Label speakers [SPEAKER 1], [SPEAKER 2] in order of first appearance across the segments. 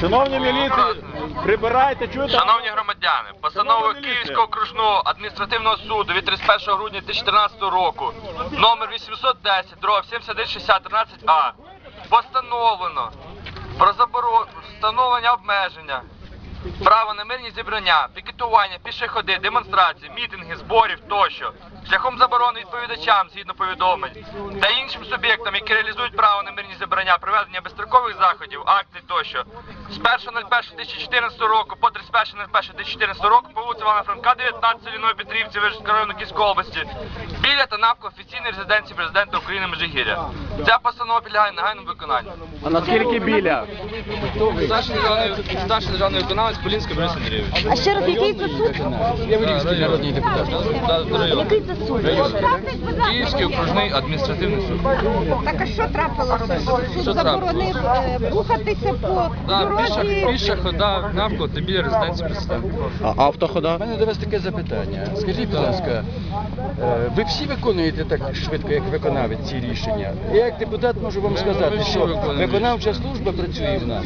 [SPEAKER 1] Шановні міліції, прибирайте, чуєте?
[SPEAKER 2] Шановні громадяни,
[SPEAKER 1] міліція.
[SPEAKER 2] Київського окружного адміністративного суду від 31 грудня 2014 року, номер 810, дроб 7160 13А, постановлено про заборону встановлення обмеження, право на мирні зібрання, пікетування, пішоходи, демонстрації, мітинги, зборів тощо, шляхом заборони відповідачам згідно повідомлень та іншим суб'єктам, які реалізують право на мирні зібрання, проведення безстрокових заходів, акцій тощо. З 1.01.2014 року по 31.01.2014 року по вулиці Івана Франка, 19 Селіної Петрівці, Вижницького району Київської області, біля та навколо офіційної резиденції президента України Межигір'я. Ця постанова підлягає негайному виконанню.
[SPEAKER 1] А наскільки біля?
[SPEAKER 2] Старший державний, старший державний виконавець Полінський Борис Андрійович.
[SPEAKER 3] А ще раз, який це суд?
[SPEAKER 2] Я Вирівський народний депутат.
[SPEAKER 3] Який це суд?
[SPEAKER 2] Київський окружний адміністративний суд.
[SPEAKER 3] Так а що трапилося? Суд заборонив е, рухатися по
[SPEAKER 2] Да, піша, піша хода навколо та біля резиденції президента.
[SPEAKER 1] А автохода?
[SPEAKER 4] У мене до вас таке запитання. Скажіть, будь ласка, е, ви всі виконуєте так швидко, як виконавець ці рішення? Я як депутат можу вам сказати,
[SPEAKER 2] всі
[SPEAKER 4] що
[SPEAKER 2] виконуємо.
[SPEAKER 4] виконавча служба працює в нас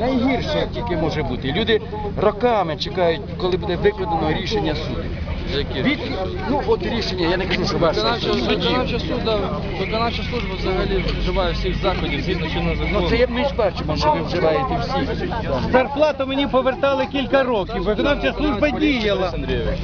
[SPEAKER 4] найгірше, як тільки може бути. Люди роками чекають, коли буде виконано рішення суду. Від, ну от рішення, я не кажу, що ваше
[SPEAKER 2] Виконавча, виконавча, суда, виконавча служба взагалі вживає всіх заходів згідно чинного закону.
[SPEAKER 4] Ну це ми ж бачимо, що ви вживаєте всі.
[SPEAKER 1] Зарплату мені повертали кілька років. Виконавча служба діяла.
[SPEAKER 2] Андрійович.